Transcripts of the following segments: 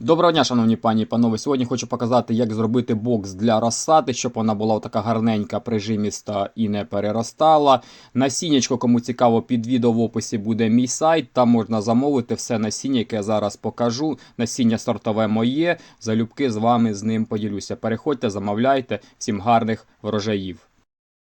Доброго дня, шановні пані і панове. Сьогодні хочу показати, як зробити бокс для розсади, щоб вона була така гарненька, прижиміста і не переростала. Насіннячко, кому цікаво, під відео в описі буде мій сайт. Там можна замовити все насіння, яке я зараз покажу. Насіння сортове моє. Залюбки з вами з ним поділюся. Переходьте, замовляйте. Всім гарних врожаїв.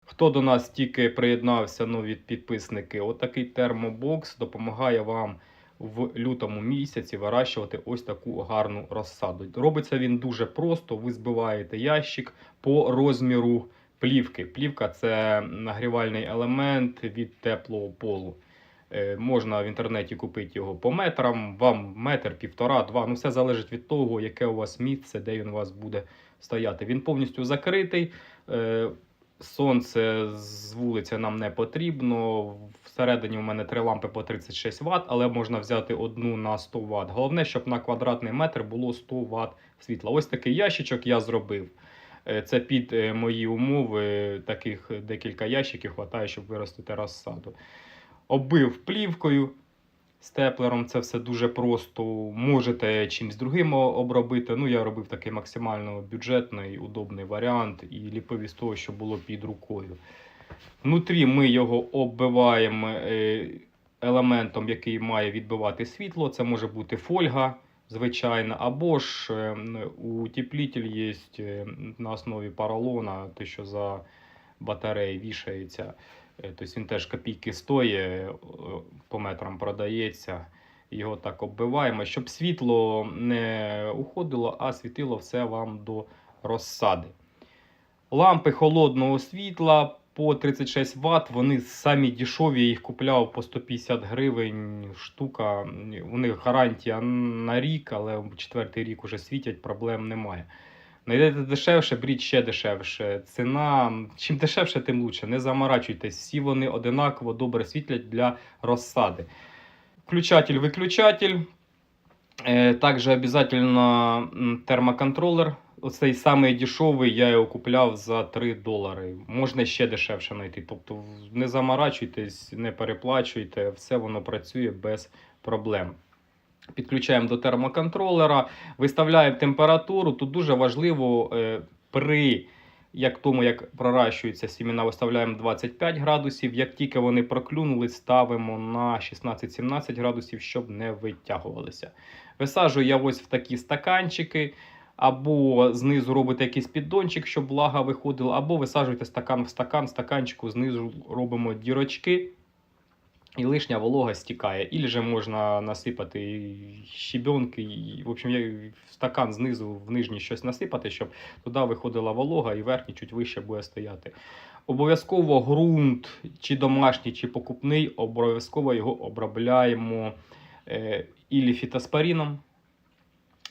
Хто до нас тільки приєднався, нові підписники, отакий термобокс допомагає вам в лютому місяці вирощувати ось таку гарну розсаду. Робиться він дуже просто. Ви збиваєте ящик по розміру плівки. Плівка це нагрівальний елемент від теплого полу. Е, можна в інтернеті купити його по метрам, вам метр, півтора, два. Ну все залежить від того, яке у вас місце, де він у вас буде стояти. Він повністю закритий. Сонце з вулиці нам не потрібно. Всередині у мене три лампи по 36 Вт, але можна взяти одну на 100 Вт. Головне, щоб на квадратний метр було 100 Вт світла. Ось такий ящичок я зробив. Е, Це під е, мої умови. Таких декілька ящиків вистачає, щоб виростити розсаду. Оббив плівкою. Степлером це все дуже просто. Можете чимось другим обробити. Ну, я робив такий максимально бюджетний, удобний варіант і ліпив із того, що було під рукою. Внутрі ми його оббиваємо е, елементом, який має відбивати світло. Це може бути фольга, звичайна, або ж е, утеплитель є е, на основі поролона, те, що за батареї вішається. Е, Тобто він теж копійки стоїть, е, по метрам продається. Його так оббиваємо, щоб світло не уходило, а світило все вам до розсади. Лампи холодного світла по 36 Вт, вони самі дешеві, я їх купляв по 150 гривень штука. У них гарантія на рік, але четвертий рік уже світять, проблем немає. Найдете дешевше, беріть ще дешевше. Ціна, чим дешевше, тим лучше. Не заморачуйтесь. Всі вони одинаково добре світлять для розсади. Включатель-виключатель. Е, Також обов'язково термоконтролер. Оцей самий дешевий, я його купляв за 3 долари. Можна ще дешевше знайти. Тобто не заморачуйтесь, не переплачуйте, все воно працює без проблем. Підключаємо до термоконтролера, виставляємо температуру. Тут дуже важливо е, при як тому, як проращуються сімена, виставляємо 25 градусів. Як тільки вони проклюнули, ставимо на 16-17 градусів, щоб не витягувалися. Висаджую я ось в такі стаканчики. Або знизу робите якийсь піддончик, щоб влага виходила, або висаджуєте стакан в стакан, стаканчику знизу робимо дірочки, і лишня волога стікає. Ілі же можна насипати щебенки, і, в общем, в стакан знизу в нижній щось насипати, щоб туди виходила волога і верхній чуть вище буде стояти. Обов'язково ґрунт, чи домашній, чи покупний, обов'язково його обробляємо е, ілі фітоспоріном,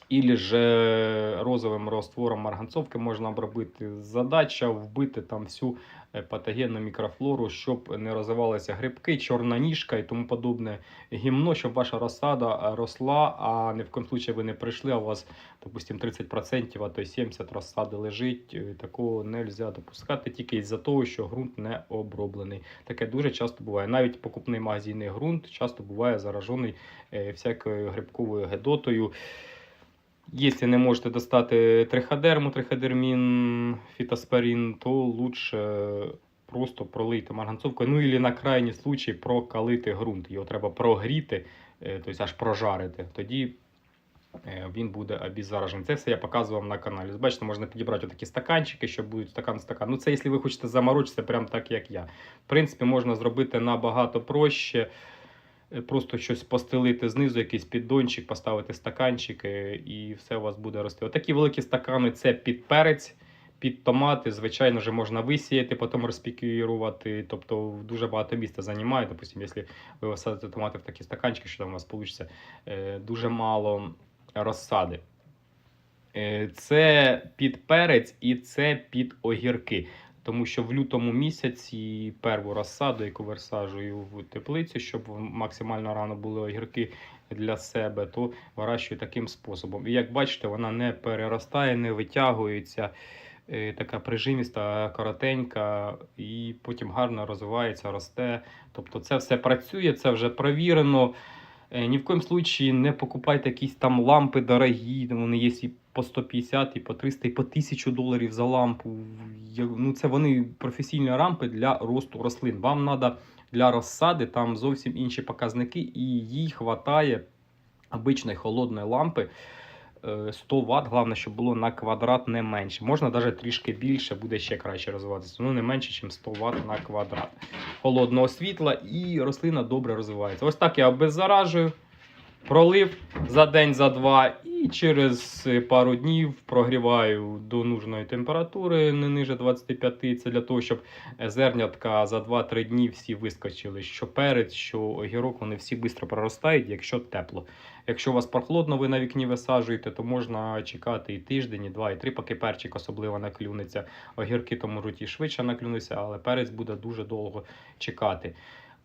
ілі ж е, розовим розтвором марганцовки можна обробити. Задача вбити там всю е, патогенну мікрофлору, щоб не розвивалися грибки, чорна ніжка і тому подобне гімно, щоб ваша розсада е, росла, а не в коем случае ви не прийшли, а у вас, допустим, 30%, а то й 70% розсади лежить. Такого не можна допускати тільки із-за того, що ґрунт не оброблений. Таке дуже часто буває. Навіть покупний магазинний ґрунт часто буває заражений е, всякою грибковою гедотою. Якщо не можете достати триходерму, триходермін, фітоспорін, то лучше просто пролийте марганцовкою. Ну і на крайній случай прокалити ґрунт. Його треба прогріти, е, тобто аж прожарити. Тоді е, він буде обеззаражений. Це все я показував на каналі. Бачите, можна підібрати такі стаканчики, що будуть стакан-стакан. Ну це якщо ви хочете заморочитися, прям так як я. В принципі, можна зробити набагато проще. Е, Просто щось постелити знизу, якийсь піддончик, поставити стаканчики, і все у вас буде рости. Отакі великі стакани це під перець, під томати. Звичайно, вже можна висіяти, потім розпікірувати. Тобто дуже багато місця займає. Допустим, якщо ви висадите томати в такі стаканчики, що там у вас вийде дуже мало розсади. Е, Це під перець і це під огірки. Тому що в лютому місяці перву розсаду, яку висаджую в теплицю, щоб максимально рано були огірки для себе, то вирощую таким способом. І як бачите, вона не переростає, не витягується. е, Така прижиміста, коротенька, і потім гарно розвивається, росте. Тобто це все працює, це вже провірено. Е, Ні в коєму случаї не покупайте якісь там лампи дорогі, вони є і по 150, і по 300, і по 1000 доларів за лампу. Ну, це вони професійні рампи для росту рослин. Вам треба для розсади там зовсім інші показники, і їй хватає обичної холодної лампи. Е, 100 Вт, головне, щоб було на квадрат не менше. Можна навіть трішки більше, буде ще краще розвиватися. Ну, не менше, ніж 100 Вт на квадрат холодного світла, і рослина добре розвивається. Ось так я обеззаражую, пролив за день, за два, і через е, пару днів прогріваю до нужної температури, не ниже 25. Це для того, щоб е, зернятка за 2-3 дні всі вискочили. Що перець, що огірок, вони всі швидко проростають, якщо тепло. Якщо у вас прохолодно, ви на вікні висаджуєте, то можна чекати і тиждень, і два, і три, поки перчик особливо наклюнеться. Огірки то можуть і швидше наклюнутися, але перець буде дуже довго чекати.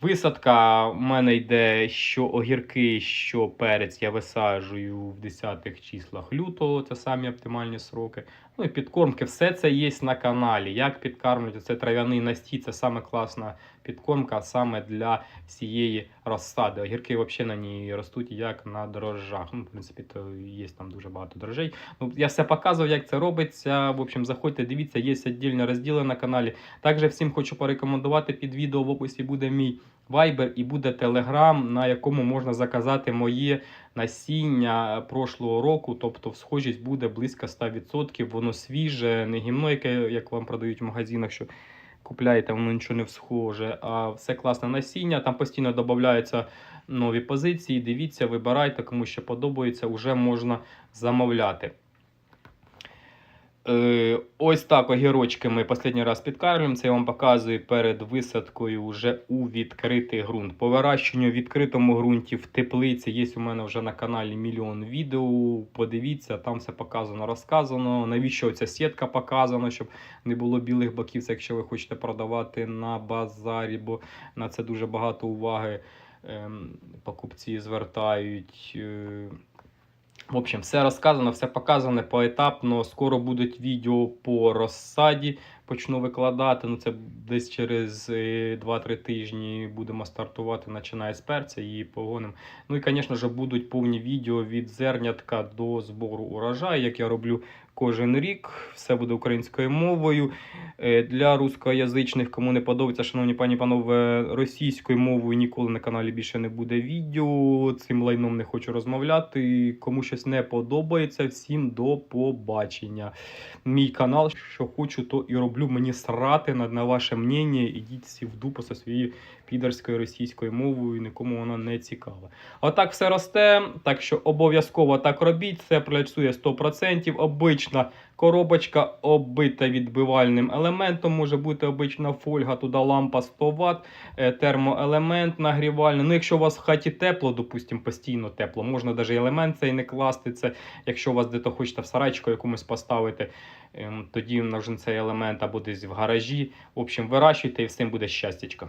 Висадка в мене йде що огірки, що перець я висаджую в 10-х числах лютого, це самі оптимальні сроки. Ну і підкормки, все це є на каналі. Як підкармлювати це трав'яний настій, це саме класна підкормка саме для всієї розсади. Огірки взагалі на ній ростуть як на дрожжах. Ну, в принципі, то є там дуже багато дрожжей. Ну, я все показував, як це робиться. В общем, заходьте, дивіться, є віддільні розділи на каналі. Також всім хочу порекомендувати під відео в описі буде мій Viber і буде Telegram, на якому можна заказати моє насіння прошлого року. Тобто схожість буде близько 100%. Воно свіже, не гімно, яке як вам продають в магазинах. що Купляєте, воно нічого не схоже, а все класне насіння. Там постійно додаються нові позиції. Дивіться, вибирайте, кому що подобається, вже можна замовляти. Е, ось так огірочки ми останній раз підкармлюємо. Це я вам показую перед висадкою вже у відкритий ґрунт. По вирощенню в відкритому ґрунті в теплиці є у мене вже на каналі мільйон відео. Подивіться, там все показано, розказано. Навіщо ця сітка показана, щоб не було білих боків, це якщо ви хочете продавати на базарі, бо на це дуже багато уваги ем, покупці звертають. Е, в общем, все розказано, все показано поетапно. Скоро будуть відео по розсаді. Почну викладати. Ну, це десь через е, 2-3 тижні будемо стартувати, починає з перця і погоним. Ну і, звісно ж, будуть повні відео від зернятка до збору урожаю, як я роблю кожен рік. Все буде українською мовою. Е, Для рускоязичних, кому не подобається, шановні пані панове, російською мовою ніколи на каналі більше не буде відео. Цим лайном не хочу розмовляти. Кому щось не подобається, всім до побачення. Мій канал, що хочу, то і роблю. Мені срати на, на ваше мнення. Ідіть всі в дупу зі своєю підерською російською мовою, нікому вона не цікава. Отак все росте, так що обов'язково так робіть. Це працює 100%. Обична коробочка оббита відбивальним елементом. Може бути обична фольга, туди лампа 100 Вт, е, термоелемент нагрівальний. Ну, якщо у вас в хаті тепло, допустимо, постійно тепло, можна навіть елемент цей не класти. Це якщо у вас десь хочете в сарайчику якомусь поставити, ем, тоді нужен цей елемент або десь в гаражі. В общем, вирощуйте і всім буде щастячко.